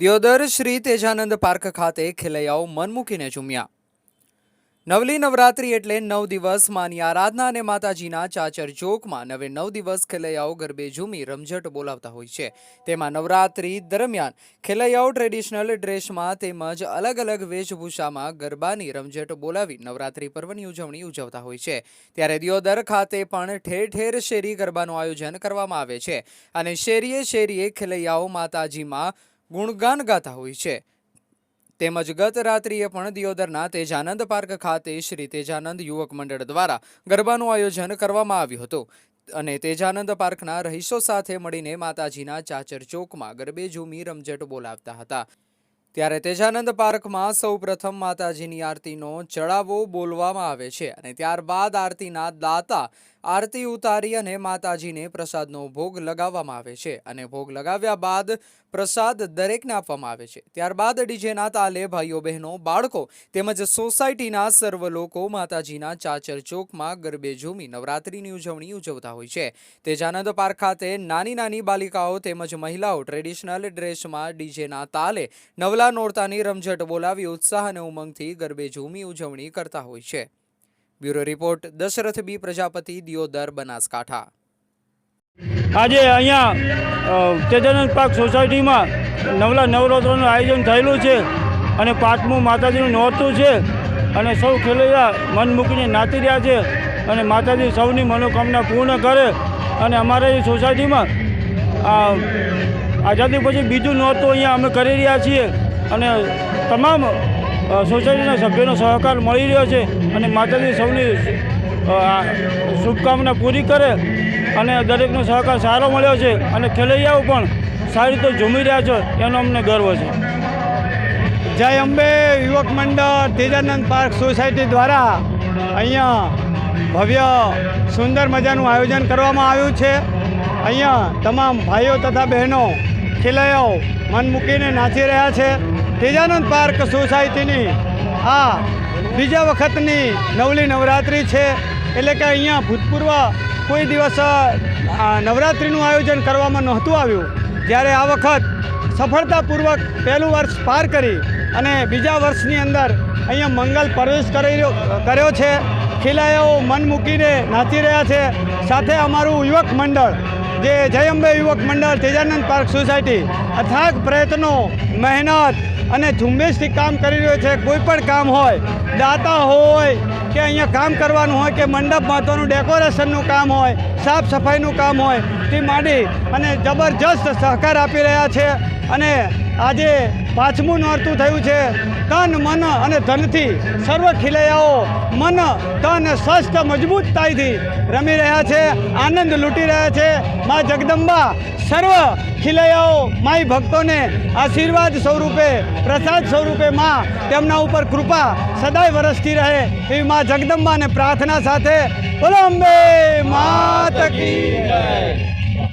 Deodar Shri તેજાનંદ park ખાતે ખેલૈયાઓ મન મૂકીને ઝૂમ્યા. નવલી નવરાત્રી એટલે નવ દિવસ માની આરાધના અને માતાજીના ચાચર ચોકમાં નવે નવ દિવસ ખેલૈયાઓ ગરબે ઝૂમી રમઝટ બોલાવતા હોય છે. તેમાં નવરાત્રી દરમિયાન ખેલૈયાઓ ટ્રેડિશનલ ડ્રેસમાં તેમજ અલગ અલગ વેશભૂષામાં ગરબાની રમઝટ બોલાવી નવરાત્રી પર્વની ઉજવણી ઉજવતા હોય છે. ત્યારે દિયોદર ખાતે પણ ઠેર ઠેર શેરી ગરબાનું આયોજન કરવામાં આવે છે. અને શેરીએ શેરીએ ખેલૈયાઓ માતાજીમાં ગુણગાન ગાતા હોય છે. તેમજ ગત રાત્રિએ પણ દિયોદરના તેજાનંદ પાર્ક ખાતે શ્રી તેજાનંદ યુવક મંડળ દ્વારા ગરબાનું આયોજન કરવામાં આવ્યું હતું. અને તેજાનંદ પાર્કના રહીશો સાથે મળીને માતાજીના ચાચર ચોકમાં ગરબે ઝૂમી રમઝટ બોલાવતા હતા. ત્યારે તેજાનંદ પાર્કમાં સૌપ્રથમ માતાજીની આરતીનો ચડાવો બોલવામાં આવે છે અને ત્યારબાદ આરતીના દાતા આરતી ઉતારી અને માતાજીને પ્રસાદનો ભોગ લગાવવામાં આવે છે અને ભોગ લગાવ્યા બાદ પ્રસાદ દરેકને આપવામાં આવે છે. ત્યારબાદ ડીજેના તાલે ભાઈઓ બહેનો, બાળકો તેમજ સોસાયટીના સર્વ લોકો માતાજીના ચાચર ચોકમાં ગરબે ઝૂમી નવરાત્રિની ઉજવણી ઉજવતા હોય છે. તેજાનંદ પાર્ક ખાતે નાની નાની બાલિકાઓ તેમજ મહિલાઓ ટ્રેડિશનલ ડ્રેસમાં ડીજેના તાલે નવલા નોરતાની રમઝટ બોલાવી ઉત્સાહ અને ઉમંગથી ગરબે ઝૂમી ઉજવણી કરતા હોય છે. Bureau report, Dashrath B Prajapati, Deodar, Banaskantha. આજે અહીંયા તેજાનંદ પાર્ક સોસાયટીમાં નવલા નવરાત્રોનું આયોજન થયેલું છે અને પાંચમું માતાજીનું નોરતું છે અને સૌ ખેલૈયા મન મૂકીને નાચી રહ્યા છે અને માતાજી સૌની મનોકામના પૂર્ણ કરે અને અમારા સોસાયટીમાં આઝાદી પછી બીજું નોરતું અહીંયા અમે કરી રહ્યા છીએ અને તમામ સોસાયટીના સભ્યોનો સહકાર મળી રહ્યો છે અને માતાજી સૌની શુભકામના પૂરી કરે અને દરેકનો સહકાર સારો મળ્યો છે અને ખેલૈયાઓ પણ સારી રીતે ઝૂમી રહ્યા છે. એનો અમને ગર્વ છે. જય અંબે યુવક મંડળ, તેજાનંદ પાર્ક સોસાયટી દ્વારા અહીંયા ભવ્ય, સુંદર મજાનું આયોજન કરવામાં આવ્યું છે. અહીંયા તમામ ભાઈઓ તથા બહેનો, ખેલૈયાઓ મન મૂકીને નાચી રહ્યા છે. તેજાનંદ પાર્ક સોસાયટીની. આ બીજા વખતની નવલી નવરાત્રિ છે. એટલે કે અહીંયા ભૂતપૂર્વ કોઈ દિવસ નવરાત્રિનું આયોજન કરવામાં નહોતું આવ્યું. જ્યારે આ વખત સફળતાપૂર્વક પહેલું વર્ષ પાર કરી અને બીજા વર્ષની અંદર અહીંયા મંગલ પ્રવેશ કર્યો કર્યો છે. ખિલાયાઓ મન મૂકીને નાચી રહ્યા છે. સાથે અમારું યુવક મંડળ, જે જય અંબે યુવક મંડળ તેજાનંદ પાર્ક સોસાયટી, અથાગ પ્રયત્નો, મહેનત અને ઝુંબેશથી કામ કરી રહ્યો છે, કોઈ પણ કામ હોય, દાતા હોય, કે અહીંયા કામ કરવાનું હોય, કે મંડપ મહત્વનું, ડેકોરેશનનું કામ હોય, સાફ સફાઈનું કામ હોય તે માંડી અને જબરજસ્ત સહકાર આપી રહ્યા છે. અને આજે પાંચમું નોરતું થયું છે. તન, મન અને ધનથી સર્વ ખિલૈયાઓ મન, તન સ્વસ્થ મજબૂતતાઈથી રમી રહ્યા છે, આનંદ લૂંટી રહ્યા છે. મા જગદંબા, સર્વ ખિલૈયાઓ માય ભક્તોને આશીર્વાદ સ્વરૂપે, પ્રસાદ સ્વરૂપે મા તેમના ઉપર કૃપા સદાય વરસતી રહે એવી મા જગદંબાને પ્રાર્થના સાથે બોલો અંબે, માત કી જય.